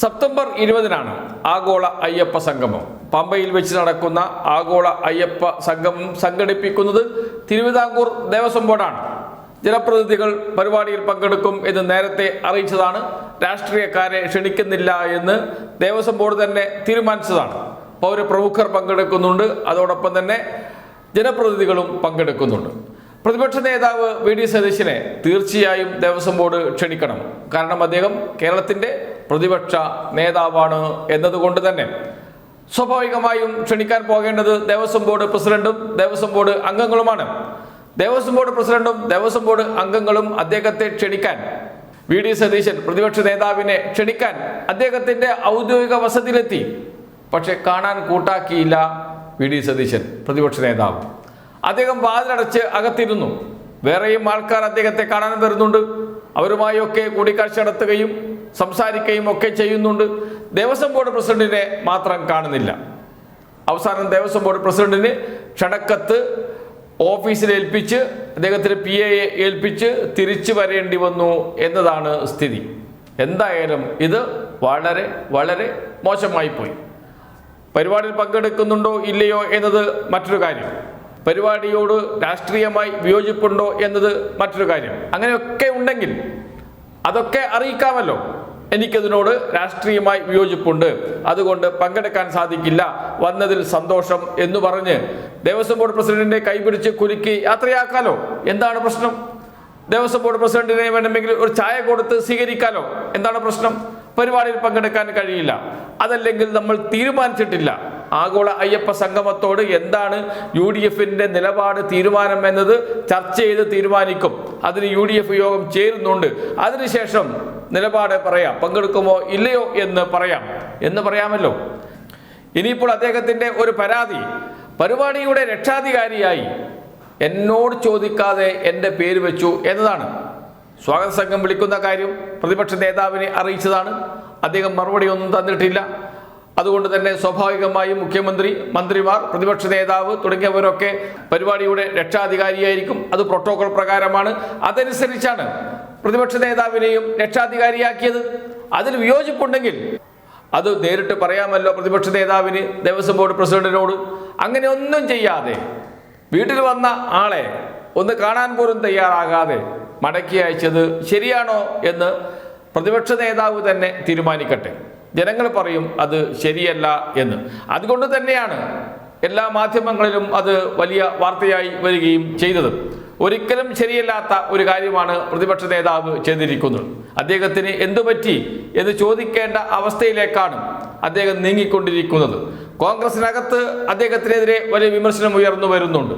September ഇരുപതിനാണ് ആഗോള അയ്യപ്പ സംഗമം. പമ്പയിൽ വെച്ച് നടക്കുന്ന ആഗോള അയ്യപ്പ സംഗമം സംഘടിപ്പിക്കുന്നത് തിരുവിതാംകൂർ ദേവസ്വം ബോർഡാണ്. ജനപ്രതിനിധികൾ പരിപാടിയിൽ പങ്കെടുക്കും എന്ന് നേരത്തെ അറിയിച്ചതാണ്. രാഷ്ട്രീയക്കാരെ ക്ഷണിക്കുന്നില്ല എന്ന് ദേവസ്വം ബോർഡ് തന്നെ തീരുമാനിച്ചതാണ്. പൗരപ്രമുഖർ പങ്കെടുക്കുന്നുണ്ട്. അതോടൊപ്പം തന്നെ ജനപ്രതിനിധികളും പങ്കെടുക്കുന്നുണ്ട്. പ്രതിപക്ഷ നേതാവ് വി ഡി സതീശനെ തീർച്ചയായും ദേവസ്വം ബോർഡ് ക്ഷണിക്കണം. കാരണം അദ്ദേഹം കേരളത്തിന്റെ പ്രതിപക്ഷ നേതാവാണ് എന്നതുകൊണ്ട് തന്നെ. സ്വാഭാവികമായും ക്ഷണിക്കാൻ പോകേണ്ടത് ദേവസ്വം ബോർഡ് പ്രസിഡന്റും ദേവസ്വം ബോർഡ് അംഗങ്ങളുമാണ്. ദേവസ്വം ബോർഡ് പ്രസിഡന്റും ദേവസ്വം ബോർഡ് അംഗങ്ങളും അദ്ദേഹത്തെ ക്ഷണിക്കാൻ. വി ഡി സതീശൻ പ്രതിപക്ഷ നേതാവിനെ ക്ഷണിക്കാൻ അദ്ദേഹത്തിന്റെ ഔദ്യോഗിക വസതിയിലെത്തി. പക്ഷെ കാണാൻ കൂട്ടാക്കിയില്ല വി ഡി സതീശൻ പ്രതിപക്ഷ നേതാവ്. അദ്ദേഹം വാതിലടച്ച് അകത്തിരുന്നു. വേറെയും ആൾക്കാർ അദ്ദേഹത്തെ കാണാൻ വരുന്നുണ്ട്. അവരുമായൊക്കെ കൂടിക്കാഴ്ച നടത്തുകയും സംസാരിക്കുകയും ഒക്കെ ചെയ്യുന്നുണ്ട്. ദേവസ്വം ബോർഡ് പ്രസിഡന്റിനെ മാത്രം കാണുന്നില്ല. അവസാനം ദേവസ്വം ബോർഡ് പ്രസിഡന്റിന് ക്ഷണക്കത്ത് ഓഫീസിൽ ഏൽപ്പിച്ച് അദ്ദേഹത്തിന് പി എയെ ഏൽപ്പിച്ച് തിരിച്ചു വരേണ്ടി വന്നു എന്നതാണ് സ്ഥിതി. എന്തായാലും ഇത് വളരെ വളരെ മോശമായി പോയി. പരിപാടിയിൽ പങ്കെടുക്കുന്നുണ്ടോ ഇല്ലയോ എന്നത് മറ്റൊരു കാര്യം. പരിപാടിയോട് രാഷ്ട്രീയമായി വിയോജിപ്പുണ്ടോ എന്നത് മറ്റൊരു കാര്യം. അങ്ങനെയൊക്കെ ഉണ്ടെങ്കിൽ അതൊക്കെ അറിയിക്കാമല്ലോ. എനിക്കതിനോട് രാഷ്ട്രീയമായി വിയോജിപ്പുണ്ട്. അതുകൊണ്ട് പങ്കെടുക്കാൻ സാധിക്കില്ല. വന്നതിൽ സന്തോഷം എന്ന് പറഞ്ഞ് ദേവസ്വം ബോർഡ് പ്രസിഡന്റിനെ കൈപിടിച്ച് കുലുക്കി യാത്രയാക്കാലോ? എന്താണ് പ്രശ്നം? ദേവസ്വം ബോർഡ് പ്രസിഡന്റിനെ വേണമെങ്കിൽ ഒരു ചായ കൊടുത്ത് സ്വീകരിക്കാലോ? എന്താണ് പ്രശ്നം? പരിപാടിയിൽ പങ്കെടുക്കാൻ കഴിയില്ല. അതല്ലെങ്കിൽ നമ്മൾ തീരുമാനിച്ചിട്ടില്ല. ആഗോള അയ്യപ്പ സംഗമത്തോട് എന്താണ് യു ഡി എഫിന്റെ നിലപാട് തീരുമാനം എന്നത് ചർച്ച ചെയ്ത് തീരുമാനിക്കും. അതിന് യു ഡി എഫ് യോഗം ചേരുന്നുണ്ട്. അതിനുശേഷം നിലപാട് പറയാം. പങ്കെടുക്കുമോ ഇല്ലയോ എന്ന് പറയാം. എന്ന് പറയാമല്ലോ. ഇനിയിപ്പോൾ അദ്ദേഹത്തിന്റെ ഒരു പരാതി. പരിപാടിയുടെ രക്ഷാധികാരിയായി എന്നോട് ചോദിക്കാതെ എന്റെ പേര് വെച്ചു എന്നതാണ്. സ്വാഗത സംഘം വിളിക്കുന്ന കാര്യം പ്രതിപക്ഷ നേതാവിനെ അറിയിച്ചതാണ്. അദ്ദേഹം മറുപടി ഒന്നും തന്നിട്ടില്ല. അതുകൊണ്ട് തന്നെ സ്വാഭാവികമായും മുഖ്യമന്ത്രി മന്ത്രിമാർ പ്രതിപക്ഷ നേതാവ് തുടങ്ങിയവരൊക്കെ പരിപാടിയുടെ രക്ഷാധികാരിയായിരിക്കും. അത് പ്രോട്ടോകോൾ പ്രകാരമാണ്. അതനുസരിച്ചാണ് പ്രതിപക്ഷ നേതാവിനെയും രക്ഷാധികാരിയാക്കിയത്. അതിൽ വിയോജിപ്പുണ്ടെങ്കിൽ അത് നേരിട്ട് പറയാമല്ലോ പ്രതിപക്ഷ നേതാവിന് ദേവസ്വം ബോർഡ് പ്രസിഡന്റിനോട്. അങ്ങനെ ഒന്നും ചെയ്യാതെ വീട്ടിൽ വന്ന ആളെ ഒന്ന് കാണാൻ പോലും തയ്യാറാകാതെ മടക്കി അയച്ചത് ശരിയാണോ എന്ന് പ്രതിപക്ഷ നേതാവ് തന്നെ തീരുമാനിക്കട്ടെ. ജനങ്ങൾ പറയും അത് ശരിയല്ല എന്ന്. അതുകൊണ്ട് തന്നെയാണ് എല്ലാ മാധ്യമങ്ങളിലും അത് വലിയ വാർത്തയായി വരികയും ചെയ്തത്. ഒരിക്കലും ശരിയല്ലാത്ത ഒരു കാര്യമാണ് പ്രതിപക്ഷ നേതാവ് ചെയ്തിരിക്കുന്നത്. അദ്ദേഹത്തിന് എന്തു പറ്റി എന്ന് ചോദിക്കേണ്ട അവസ്ഥയിലേക്കാണ് അദ്ദേഹം നീങ്ങിക്കൊണ്ടിരിക്കുന്നത്. കോൺഗ്രസിനകത്ത് അദ്ദേഹത്തിനെതിരെ വലിയ വിമർശനം ഉയർന്നു വരുന്നുണ്ട്.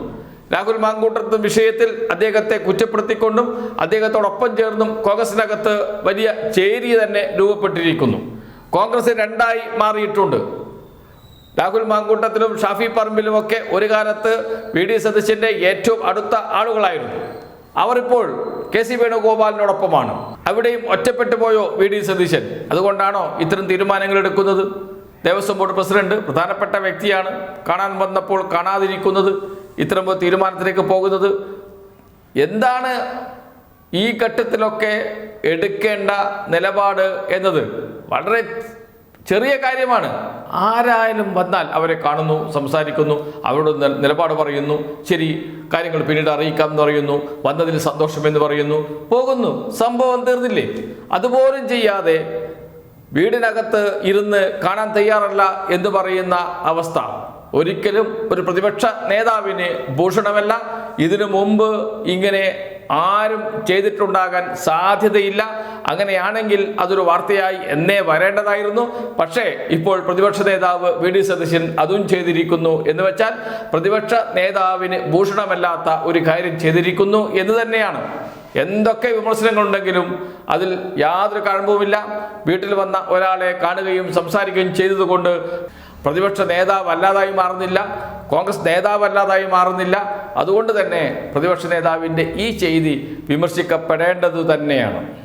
രാഹുൽ മാങ്കൂട്ടത്ത് വിഷയത്തിൽ അദ്ദേഹത്തെ കുറ്റപ്പെടുത്തിക്കൊണ്ടും അദ്ദേഹത്തോടൊപ്പം ചേർന്നും കോൺഗ്രസിനകത്ത് വലിയ ചേരി തന്നെ രൂപപ്പെട്ടിരിക്കുന്നു. കോൺഗ്രസ് രണ്ടായി മാറിയിട്ടുണ്ട്. രാഹുൽ മാങ്കൂട്ടത്തിലും ഷാഫി പറമ്പിലും ഒക്കെ ഒരു കാലത്ത് വി ഡി സതീശന്റെ ഏറ്റവും അടുത്ത ആളുകളായിരുന്നു. അവരിപ്പോൾ കെ സി വേണുഗോപാലിനോടൊപ്പമാണ്. അവിടെയും ഒറ്റപ്പെട്ടു പോയോ വി ഡി സതീശൻ? അതുകൊണ്ടാണോ ഇത്തരം തീരുമാനങ്ങൾ എടുക്കുന്നത്? ദേവസ്വം ബോർഡ് പ്രസിഡന്റ് പ്രധാനപ്പെട്ട വ്യക്തിയാണ് കാണാൻ വന്നപ്പോൾ കാണാതിരിക്കുന്നത് ഇത്തരം തീരുമാനത്തിലേക്ക് പോകുന്നത്. എന്താണ് ഈ ഘട്ടത്തിലൊക്കെ എടുക്കേണ്ട നിലപാട് എന്നത്? വളരെ ചെറിയ കാര്യമാണ്. ആരായാലും വന്നാൽ അവരെ കാണുന്നു സംസാരിക്കുന്നു അവരോട് നിലപാട് പറയുന്നു. ശരി കാര്യങ്ങൾ പിന്നീട് അറിയിക്കാം എന്ന് പറയുന്നു. വന്നതിൽ സന്തോഷമെന്ന് പറയുന്നു. പോകുന്നു. സംഭവം തീർന്നില്ലേ? അതുപോലും ചെയ്യാതെ വീടിനകത്ത് ഇരുന്ന് കാണാൻ തയ്യാറല്ല എന്ന് പറയുന്ന അവസ്ഥ. ഒരിക്കലും ഒരു പ്രതിപക്ഷ നേതാവിന് ഭൂഷണമല്ല. ഇതിനു മുമ്പ് ഇങ്ങനെ ആരും ചെയ്തിട്ടുണ്ടാകാൻ സാധ്യതയില്ല. അങ്ങനെയാണെങ്കിൽ അതൊരു വാർത്തയായി എന്നേ വരേണ്ടതായിരുന്നു. പക്ഷേ ഇപ്പോൾ പ്രതിപക്ഷ നേതാവ് വി ഡി സതീശൻ അതും ചെയ്തിരിക്കുന്നു എന്ന് വെച്ചാൽ പ്രതിപക്ഷ നേതാവിന് ഭൂഷണമല്ലാത്ത ഒരു കാര്യം ചെയ്തിരിക്കുന്നു എന്ന് തന്നെയാണ്. എന്തൊക്കെ വിമർശനങ്ങളുണ്ടെങ്കിലും അതിൽ യാതൊരു കഴമ്പുമില്ല. വീട്ടിൽ വന്ന ഒരാളെ കാണുകയും സംസാരിക്കുകയും ചെയ്തതുകൊണ്ട് പ്രതിപക്ഷ നേതാവ് അല്ലാതായി മാറുന്നില്ല കോൺഗ്രസ് നേതാവ് അല്ലാതായി മാറുന്നില്ല. അതുകൊണ്ട് തന്നെ പ്രതിപക്ഷ നേതാവിന്റെ ഈ ചെയ്തി വിമർശിക്കപ്പെടേണ്ടത് തന്നെയാണ്.